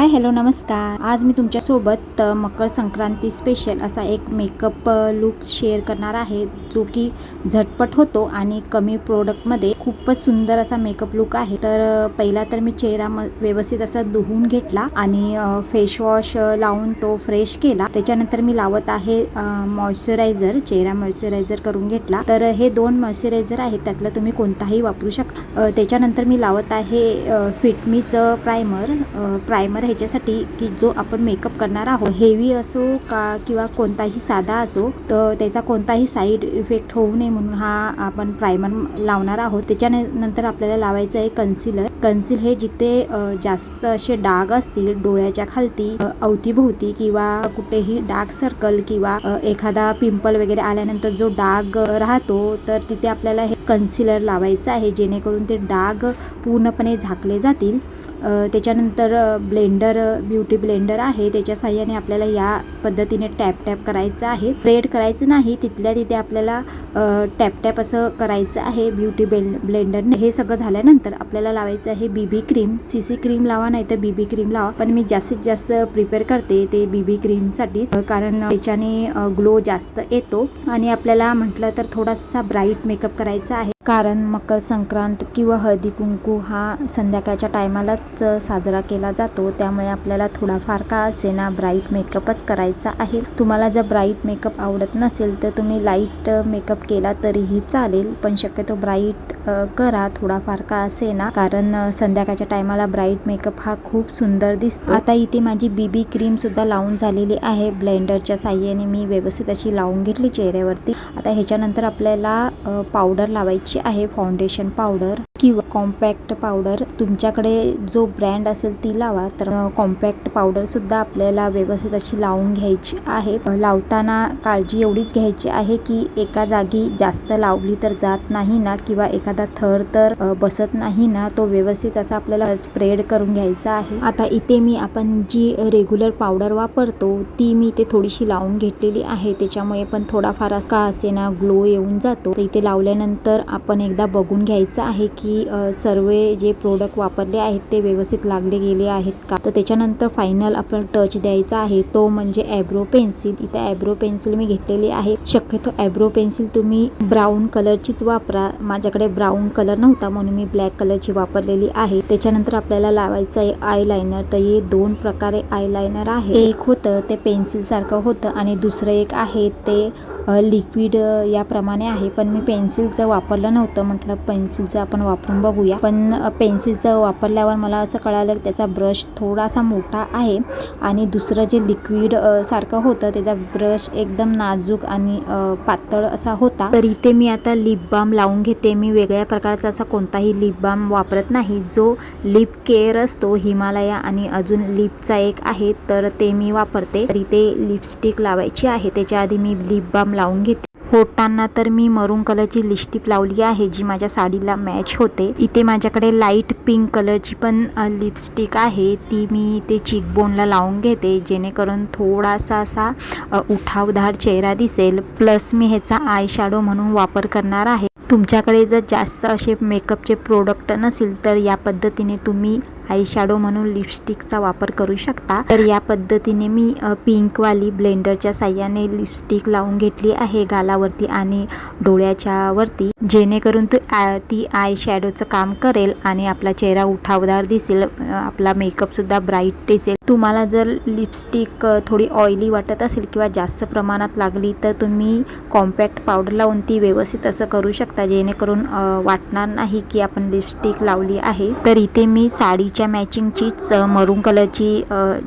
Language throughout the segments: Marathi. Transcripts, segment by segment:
हाय हॅलो नमस्कार. आज मी तुमच्यासोबत मकर संक्रांती स्पेशल असा एक मेकअप लुक शेअर करणार आहे जो की झटपट होतो आणि कमी प्रोडक्टमध्ये खूपच सुंदर असा मेकअप लुक आहे. तर पहिला तर मी चेहरा म व्यवस्थित असा धुवून घेतला आणि फेस वॉश लावून तो फ्रेश केला. त्याच्यानंतर मी लावत आहे मॉइश्चरायझर चेहरा मॉइश्चरायझर करून घेतला. तर हे दोन मॉइश्चरायझर आहेत त्यातलं तुम्ही कोणताही वापरू शकता. त्याच्यानंतर मी लावत आहे फिटमीचं प्रायमर प्रायमर ह्याच्यासाठी की जो आपण मेकअप करणार आहोत हेवी असो का किंवा कोणताही साधा असो तर त्याचा कोणताही साईड इफेक्ट होऊ नये म्हणून हा आपण प्रायमर लावणार आहोत. त्याच्यानंतर आपल्याला लावायचं आहे कन्सिलर कन्सिल हे जिथे जास्त असे डाग असतील डोळ्याच्या खालती अवतीभोवती किंवा कुठेही डार्क सर्कल किंवा एखादा पिंपल वगैरे आल्यानंतर जो डाग राहतो तर तिथे आपल्याला हे कन्सिलर लावायचं आहे जेणेकरून ते डाग पूर्णपणे झाकले जातील. त्याच्यानंतर ब्लेंडर ब्युटी ब्लेंडर आहे. त्याच्या साह्याने आपल्याला या पद्धतीने टॅप टॅप करायचं आहे. ब्रेड करायचं नाही. तिथल्या तिथे आपल्याला टॅप टॅप असं करायचं आहे. ब्युटी बेल ब्लेंडरने हे सगळं झाल्यानंतर आपल्याला लावायचं आहे BB cream. C C cream लावा नाही तर बीबी क्रीम लावा. पण मी जास्तीत जास्त प्रिपेअर करते ते बीबी क्रीमसाठीच. कारण त्याच्याने ग्लो जास्त येतो. आणि आपल्याला म्हटलं तर थोडासा ब्राईट मेकअप करायचा आहे. कारण मकर संक्रांत किंवा हळदी कुंकू हा संध्याकाळच्या टायमालाच साजरा केला जातो. त्यामुळे आपल्याला थोडाफार का असेना ब्राईट मेकअपच करायचा आहे. तुम्हाला जर ब्राईट मेकअप आवडत नसेल तर तुम्ही लाइट मेकअप केला तरीही चालेल. पण शक्यतो ब्राईट करा. थोडाफार का असेना. कारण संध्याकाळच्या टायमाला ब्राईट मेकअप हा खूप सुंदर दिसतो. आता इथे माझी बीबी क्रीम सुद्धा लावून झालेली आहे. ब्लेंडरच्या साह्याने मी व्यवस्थित अशी लावून घेतली चेहऱ्यावरती. आता ह्याच्यानंतर आपल्याला पावडर लावायची आहे फाउंडेशन पावडर किंवा कॉम्पॅक्ट पावडर तुमच्याकडे जो ब्रँड असेल ती लावा. तर कॉम्पॅक्ट पावडर सुद्धा आपल्याला व्यवस्थित अशी लावून घ्यायची आहे. लावताना काळजी एवढीच घ्यायची आहे की एका जागी जास्त लावली तर जात नाही ना किंवा एखादा थर तर बसत नाही ना तो व्यवस्थित असा आपल्याला स्प्रेड करून घ्यायचा आहे. आता इथे मी आपण जी रेग्युलर पावडर वापरतो ती मी इथे थोडीशी लावून घेतलेली आहे. त्याच्यामुळे पण थोडाफार असा असे ना ग्लो येऊन जातो. तर इथे लावल्यानंतर आपण एकदा बघून घ्यायचं आहे की की सर्व जे प्रोडक्ट वापरले आहेत ते व्यवस्थित लागले गेले आहेत का? तर त्याच्यानंतर फायनल आपण टच द्यायचा आहे. तो म्हणजे ॲब्रो पेन्सिल इथे ॲब्रो पेन्सिल मी घेतलेली आहे. शक्यतो ॲब्रो पेन्सिल तुम्ही ब्राऊन कलरचीच वापरा. माझ्याकडे ब्राऊन कलर नव्हता म्हणून मी ब्लॅक कलरची वापरलेली आहे. त्याच्यानंतर आपल्याला लावायचं आहे आय लायनर तर हे दोन प्रकारे आय लायनर आहे. एक होतं ते पेन्सिल सारखं होतं आणि दुसरं एक आहे ते लिक्विड याप्रमाणे आहे. पण मी पेन्सिलचं वापरलं नव्हतं. म्हटलं पेन्सिलचं आपण वापर वापरून बघूया. पण पेन्सिलचं वापरल्यावर मला असं कळालं की त्याचा ब्रश थोडासा मोठा आहे आणि दुसरं जे लिक्विड सारखं होतं त्याचा ब्रश एकदम नाजूक आणि पातळ असा होता. तर इथे मी आता लिप बाम लावून घेते. मी वेगळ्या प्रकारचा असा कोणताही लिप बाम वापरत नाही. जो लिप केअर असतो हिमालया आणि अजून लिपचा एक आहे तर ते मी वापरते. तर इथे लिपस्टिक लावायची आहे. त्याच्या आधी मी लिप बाम लावून घेते. होटांना तर मी मरून कलरची लिपस्टिक लावली आहे जी माझ्या साडीला मॅच होते. इथे माझ्याकडे लाइट पिंक कलरची पण लिपस्टिक आहे. ती मी इथे चिकबोनला लावून घेते जेणेकरून थोडासा असा उठावदार चेहरा दिसेल. प्लस मी ह्याचा आय शॅडो म्हणून वापर करणार आहे. तुमच्याकडे जर जास्त असे मेकअपचे प्रोडक्ट नसेल तर या पद्धतीने तुम्ही आय शॅडो म्हणून लिपस्टिकचा वापर करू शकता. तर या पद्धतीने मी पिंकवाली ब्लेंडरच्या साह्याने लिपस्टिक लावून घेतली आहे गालावरती आणि डोळ्याच्या वरती जेणेकरून तू ती आय शॅडोचं काम करेल आणि आपला चेहरा उठावदार दिसेल आपला मेकअपसुद्धा ब्राईट दिसेल. तुम्हाला जर लिपस्टिक थोडी ऑइली वाटत असेल किंवा जास्त प्रमाणात लागली तर तुम्ही कॉम्पॅक्ट पावडर लावून ती व्यवस्थित असं करू शकता. जेणेकरून वाटणार नाही की आपण लिपस्टिक लावली आहे. तर इथे मी साडीच्या मॅचिंगचीच मरून कलरची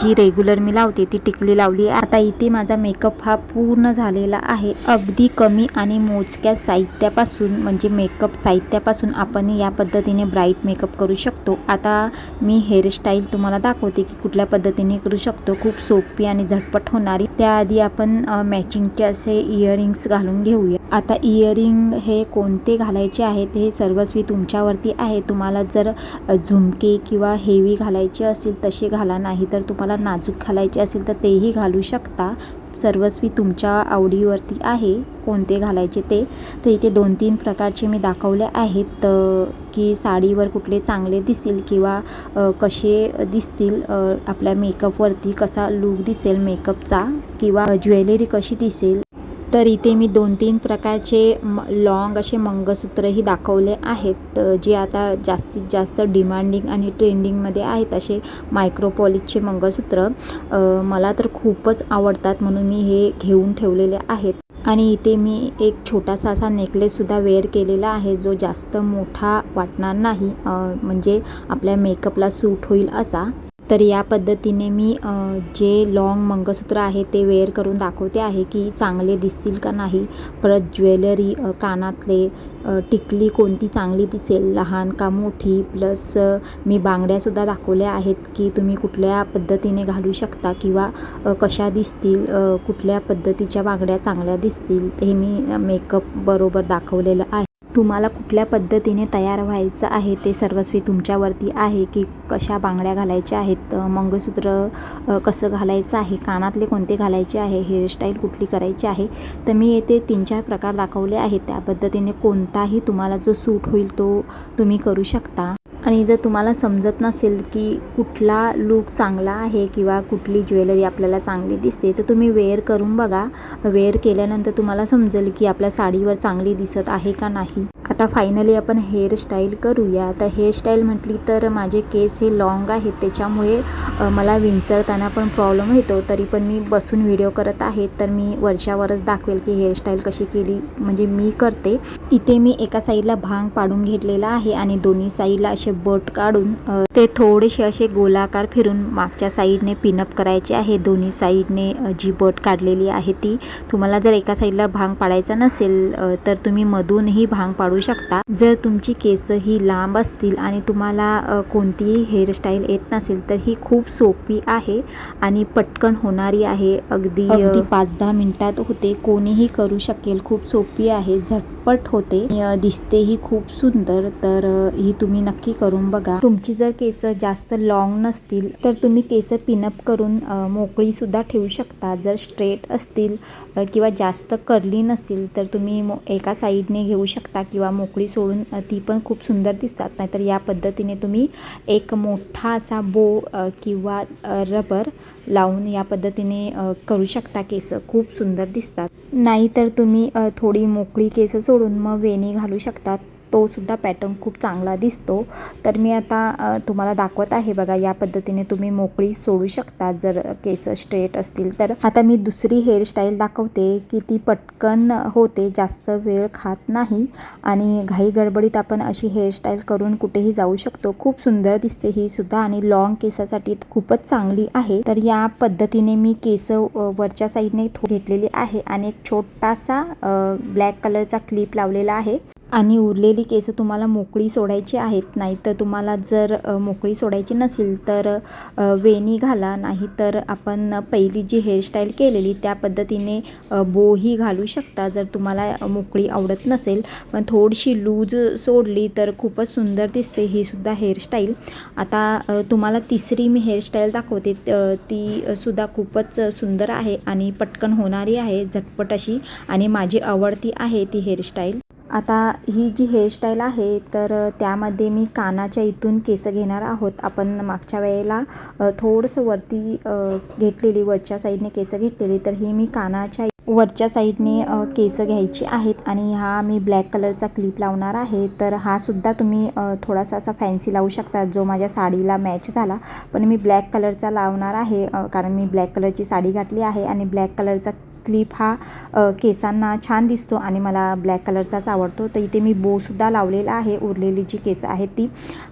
जी रेग्युलर मी लावते ती टिकली लावली आहे. आता इथे माझा मेकअप हा पूर्ण झालेला आहे. अगदी कमी आणि मोजक्या साहित्यापासून म्हणजे मेकअप साहित्यापासून आपण या पद्धतीने ब्राईट मेकअप करू शकतो. आता मी हेअरस्टाईल तुम्हाला दाखवते की कुठल्या पद्धतीने करू शकतो. खूप सोपी आणि झटपट होणारी. त्याआधी आपण मॅचिंगचे असे इयरिंग्स घालून घेऊया. आता इयरिंग हे कोणते घालायचे आहेत हे सर्वस्वी तुमच्यावरती आहे. तुम्हाला जर झुमके किंवा हेवी घालायचे असेल तसे घाला नाही तर तुम्हाला नाजूक घालायचे असेल तर तेही घालू शकता. सर्वस्वी तुमच्या आवडीवरती आहे कोणते घालायचे ते. तर इथे दोन तीन प्रकारचे मी दाखवले आहेत की साडीवर कुठले चांगले दिसतील किंवा कसे दिसतील आपल्या मेकअपवरती कसा लूक दिसेल मेकअपचा किंवा ज्वेलरी कशी दिसेल. तर इथे मी दोन तीन प्रकारचे म लॉंग असे मंगळसूत्रही दाखवले आहेत. जे आता जास्तीत जास्त डिमांडिंग आणि ट्रेंडिंगमध्ये आहेत असे मायक्रोपॉलिशचे मंगळसूत्र मला तर खूपच आवडतात म्हणून मी हे घेऊन ठेवलेले आहेत. आणि इथे मी एक छोटासा असा नेकलेससुद्धा वेअर केलेला आहे जो जास्त मोठा वाटणार नाही. म्हणजे आपल्या मेकअपला सूट होईल असा. तर या पद्धतीने मी जे लॉंग मंगळसूत्र आहे ते वेअर करून दाखवते आहे की चांगले दिसतील का नाही. परत ज्वेलरी कानातले टिकली कोणती चांगली दिसेल लहान का मोठी प्लस मी बांगड्यासुद्धा दाखवल्या आहेत की तुम्ही कुठल्या पद्धतीने घालू शकता किंवा कशा दिसतील कुठल्या पद्धतीच्या बांगड्या चांगल्या दिसतील हे मी मेकअप बरोबर दाखवलेलं आहे. तुम्हाला कुठल्या पद्धतीने तयार व्हायचं आहे ते सर्वस्वी तुमच्यावरती आहे की कशा बांगड्या घालायच्या आहेत मंगळसूत्र कसं घालायचं आहे कानातले कोणते घालायचे आहे हेअरस्टाईल कुठली करायची आहे तर मी येथे तीन चार प्रकार दाखवले आहेत. त्या पद्धतीने कोणताही तुम्हाला जो सूट होईल तो तुम्ही करू शकता. आणि जर तुम्हाला समजत नसेल की कुठला लूक चांगला आहे किंवा कुठली ज्वेलरी आपल्याला चांगली दिसते तर तुम्ही वेअर करून बघा. वेअर केल्यानंतर तुम्हाला समजेल की आपल्या साडीवर चांगली दिसत आहे का नाही. आता फायनली आपण हेअरस्टाईल करूया. आता हेअरस्टाईल म्हटली तर माझे केस हे लॉंग आहेत. त्याच्यामुळे मला विंचरताना पण प्रॉब्लेम येतो. तरी पण मी बसून व्हिडिओ करत आहे. तर मी वर्षावरच दाखवेल की हेअरस्टाईल कशी केली म्हणजे मी करते. इथे मी एका साईडला भांग पाडून घेतलेला आहे आणि दोन्ही साईडला असे बट काढून ते थोडेसे असे गोलाकार फिरून मागच्या साईडने पिनअप करायचे आहे. दोन्ही साईडने जी बट काढलेली आहे ती. तुम्हाला जर एका साईडला भांग पाडायचा नसेल तर तुम्ही मधूनही भांग पाडू शकता. जर तुमची केस ही लांब असतील आणि तुम्हाला कोणतीही हेअरस्टाईल येत नसेल तर ही खूप सोपी आहे आणि पटकन होणारी आहे. अगदी अगदी पाच दहा मिनिटात होते. कोणीही करू शकेल. खूप सोपी आहे. झट झटपट होते. दिसते ही खूप सुंदर. तर ही तुम्ही नक्की करून बघा. तुमची जर केस जास्त लॉंग नसतील तर तुम्ही केस पिनअप करून मोकळी सुद्धा ठेवू शकता. जर स्ट्रेट असतील किंवा जास्त कर्ली नसतील तर तुम्ही मो एका साईडने घेऊ शकता किंवा मोकळी सोडून ती पण खूप सुंदर दिसतात. नाहीतर या पद्धतीने तुम्ही एक मोठा असा बो किंवा रबर लावून या पद्धतीने करू शकता केस. खूप सुंदर दिसतात. नाहीतर तुम्ही थोडी मोकळी केस सोडून मग वेणी घालू शकतात. तोसुद्धा पॅटर्न खूप चांगला दिसतो. तर मी आता तुम्हाला दाखवत आहे बघा या पद्धतीने तुम्ही मोकळी सोडू शकता जर केस स्ट्रेट असतील तर. आता मी दुसरी हेअरस्टाईल दाखवते की ती पटकन होते जास्त वेळ खात नाही आणि घाई गडबडीत आपण अशी हेअरस्टाईल करून कुठेही जाऊ शकतो. खूप सुंदर दिसते ही सुद्धा आणि लॉंग केसासाठी खूपच चांगली आहे. तर या पद्धतीने मी केस वरच्या साईडने थो- घेतलेली आहे आणि एक छोटासा ब्लॅक कलरचा क्लिप लावलेला आहे. आणि उरलेली केस तुम्हाला मोकळी सोडायची आहेत नाही तर तुम्हाला जर मोकळी सोडायची नसेल तर वेणी घाला नाही तर आपण पहिली जी हेअरस्टाईल केलेली त्या पद्धतीने बोही घालू शकता जर तुम्हाला मोकळी आवडत नसेल. पण थोडीशी लूज सोडली तर खूपच सुंदर दिसते ही सुद्धा हेअरस्टाईल आता तुम्हाला तिसरी मी हेअरस्टाईल दाखवते ती सुद्धा खूपच सुंदर आहे आणि पटकन होणारी आहे झटपट अशी. आणि माझी आवडती आहे ती हेअरस्टाईल आता ही जी हेअरस्टाईल आहे तर त्यामध्ये मी कानाच्या इथून केस घेणार आहोत. आपण मागच्या वेळेला थोडंसं वरती घेतलेली वरच्या साईडने केस घेतलेली तर ही मी कानाच्या वरच्या साईडने केस घ्यायची आहेत आणि हा मी ब्लॅक कलरचा क्लिप लावणार आहे. तर हा सुद्धा तुम्ही थोडासा असा फॅन्सी लावू शकता जो माझ्या साडीला मॅच झाला. पण मी ब्लॅक कलरचा लावणार आहे कारण मी ब्लॅक कलरची साडी घातली आहे आणि ब्लॅक कलरचा क्लिप हा केसांना छान दिसतो आणि मला ब्लॅक कलरचाच आवडतो. तर इथे मी बोसुद्धा लावलेला आहे उरलेली जी केसं आहेत ती.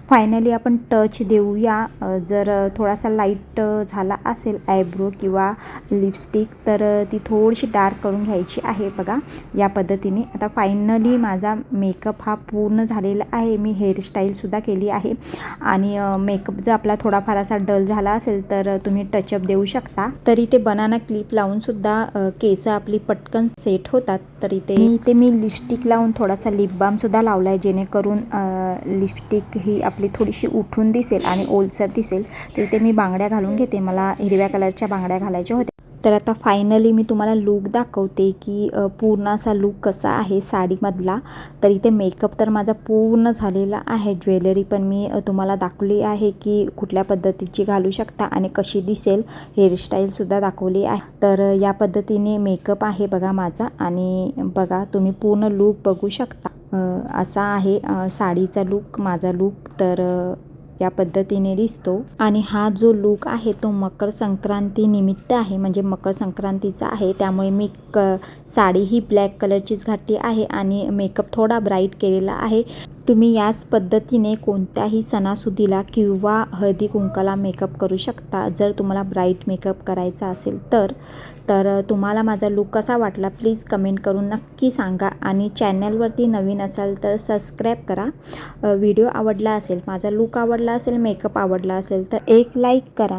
फायनली आपण टच देऊया. जर थोडासा लाइट झाला असेल आयब्रो किंवा लिपस्टिक तर ती थोडीशी डार्क करून घ्यायची आहे बघा. या पद्धतीने. आता फायनली माझा मेकअप हा पूर्ण झालेला आहे. मी हेअरस्टाईलसुद्धा केली आहे. आणि मेकअप जर आपला थोडाफार असा डल झाला असेल तर तुम्ही टचअप देऊ शकता. तरी ते बनाना क्लिप लावूनसुद्धा केस आपली पटकन सेट होतात तर इथे इथे मी लिपस्टिक लावून थोडासा लिपबाम सुद्धा लावला आहे जेणेकरून लिपस्टिक ही आपली थोडीशी उठून दिसेल आणि ओलसर दिसेल. तर इथे मी बांगड्या घालून घेते. मला हिरव्या कलरच्या बांगड्या घालायच्या होत्या. तर आता फायनली मी तुम्हाला लूक दाखवते की पूर्ण असा लूक कसा आहे साडीमधला. तर इथे मेकअप तर माझा पूर्ण झालेला आहे. ज्वेलरी पण मी तुम्हाला दाखवली आहे की कुठल्या पद्धतीची घालू शकता आणि कशी दिसेल. हेअरस्टाईलसुद्धा दाखवली आहे. तर या पद्धतीने मेकअप आहे बघा माझा आणि बघा तुम्ही पूर्ण लूक बघू शकता. असा आहे साडीचा लूक माझा लूक तर या पद्धतीने दिसतो. आणि हा जो लूक आहे तो मकर संक्रांती निमित्त आहे. म्हणजे मकर संक्रांतीचा आहे. त्यामुळे मी क साडी ही ब्लॅक कलरचीच घातली आहे आणि मेकअप थोडा ब्राईट केलेला आहे. तुम्ही याच पद्धतीने कोणत्याही सणासुदीला किंवा हळदी कुंकाला मेकअप करू शकता. जर तुम्हाला ब्राईट मेकअप करायचा असेल तर तर तुम्हाला माझा लूक कसा वाटला प्लीज कमेंट करून नक्की सांगा. आणि चॅनलवरती नवीन असाल तर सबस्क्राईब करा. व्हिडिओ आवडला असेल माझा लूक आवडला असेल मेकअप आवडला असेल तर एक लाईक करा.